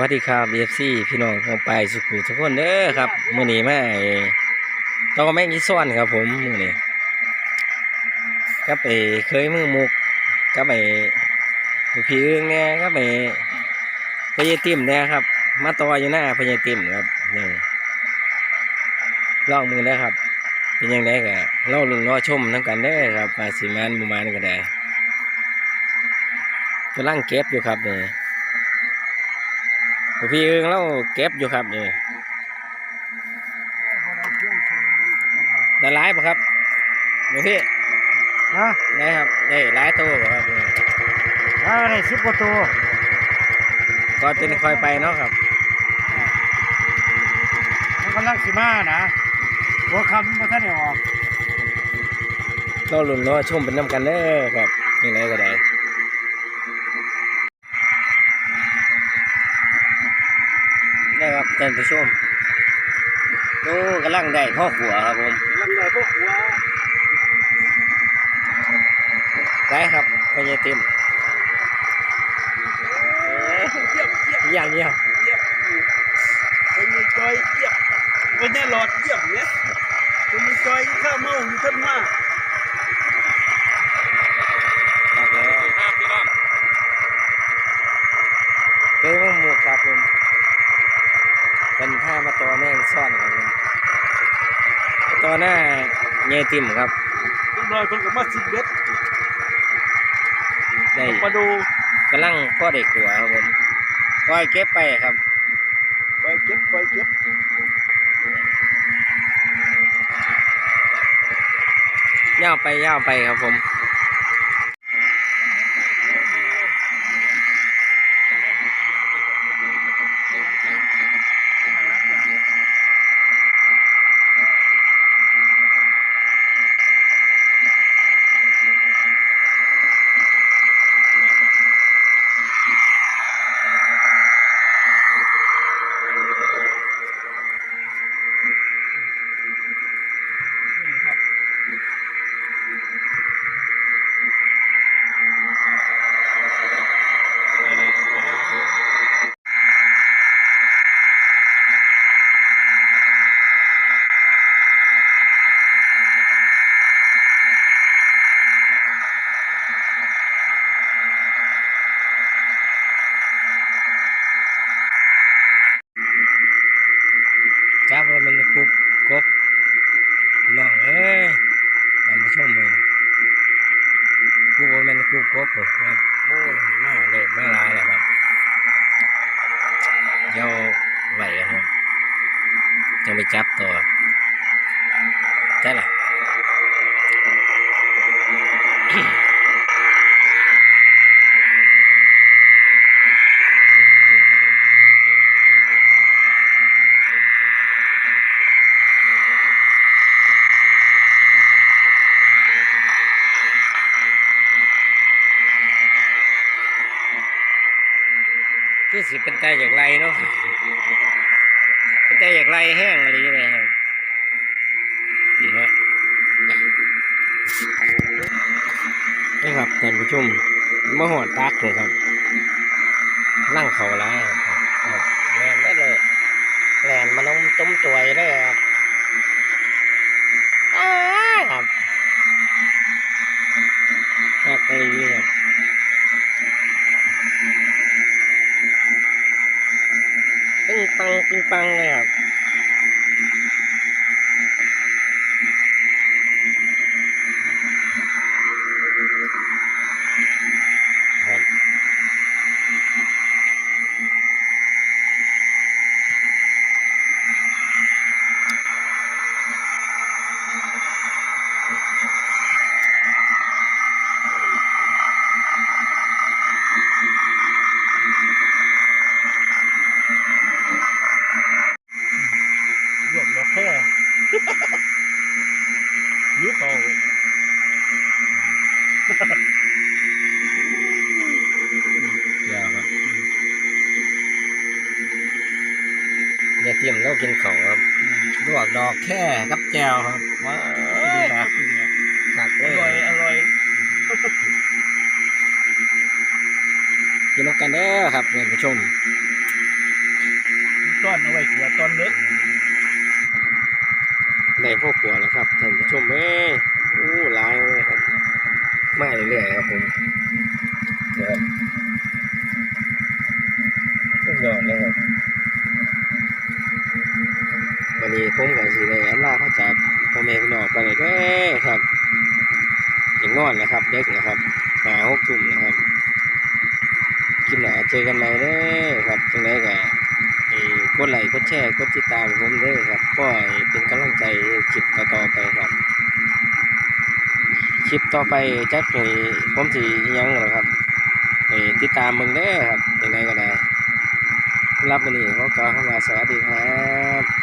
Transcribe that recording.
วัสดีครับเอฟซีพี่น้องของไปายสุขุทุกคนเด้อครับมื้อนี้มาต้องแม่งอีซ้อนครับ ผมมือนี้ก็ไปเคยมือมุกก็ไปพี่เอื้องเนี่ยก็ไปพญติมเนี่ยครับ มาต่ออยู่หน้าพญติมครับนี่ลองมือได้ครับ เป็นยังไงก็เล่าลุงรอชมทั้งกันเด้อครับมาสิมานบุมานก็ได้กำลังเก็บอยู่ครับเนี่ย พี่เอิงเราเก็บอยู่ครับนี่ได้หลายป่ะครับหลวงพี่ฮะได้ครับได้หลายตัวบ่ครับนี่แล้วอะไรสิบกว่าตัวก็เป็นคอยไปเนาะครับมันกำลังสิมานะหัวคำมันท่านได้ออกเราหลุนเราชมเป็นน้ำกันเด้อครับยังไงก็ได้ ได้ครับท่านผู้ชมดูกำลังได้พ่อขัวครับผมกำลำไยพวกหัวได้ครับพญาติมเยี่ยมเยี่ยมเป็นจอยเยี่ยมเป็นยังหลอดเยี่ยมเนี่ยเป็นจอยข้าเมาอยู่ทั้งมาค ตัวหน้าเงยติ่มครับเรียบร้อยคนกับมาสิบเบ็ดได้มาดูกำลังพ่อเด็กหัวครับผมคอยเก็บไปครับไปเก็บไปเก็บย่าวไปย่าวไปครับผมจ้าว่ามันคุบกบพี่น้องเอ้ยตามมาชมเลยคุบว่ามันคุบกบผมครับโอ้ยมาเริ่มมาหลายแล้วครับเดี๋ยวไหวกันครับ จับต่อใช่หรอคือสิเป็นใจอย่างไรเนาะ เป็นใจอยางไรแห้งอะไรเลยครับนี่ฮะนี่ครับท่านผู้ชมมาหอดตักเลยครับนั่งเขาแล้วครับแลนได้เลยแลนมันต้องต้มตวยู่ได้ครับอ้าครับครับไอ้นี่ครับ ปึ้ งปังปังเลยครับรวมดอกแค่ยิ้วเขาเดี๋ยวครับ อย่าเตรียมแล้วกินของครับลวกดอกแค่กับแจวครับว้ายกักเลอร่อยย อร่อยกินน้ำกันเด้อครับท่านผู้ชมซ่อนเอาไว้กลัวตอนเด็กในพวกขัวแล้วครับท่านผู้ชมเอ้ยโอ้หลายเลยครับมาเรื่อยๆครับผมนะครับสุดยอดเลยครับวันนี้ ผมกับสีได้อันลาพระจากพ่อแม่พี่น้องไปเลยเด้อครับอย่างนอนนะครับเด็กนะครับหาหกทุ่มนะครับคลิปหน้าเจอกันใหม่เด้อครับจังไดก็ให้กดไลค์กดแชร์กดติดตามผมเด้อครับก็เป็นกำลังใจคลิปต่อๆไปครับคลิปต่อไปจักให้ผมสิอิหยังหรอครับให้ติดตามเบิ่งเด้อครับยังไงก็ได้รับวันนี้ขอกล่าวคำว่าสวัสดีครับ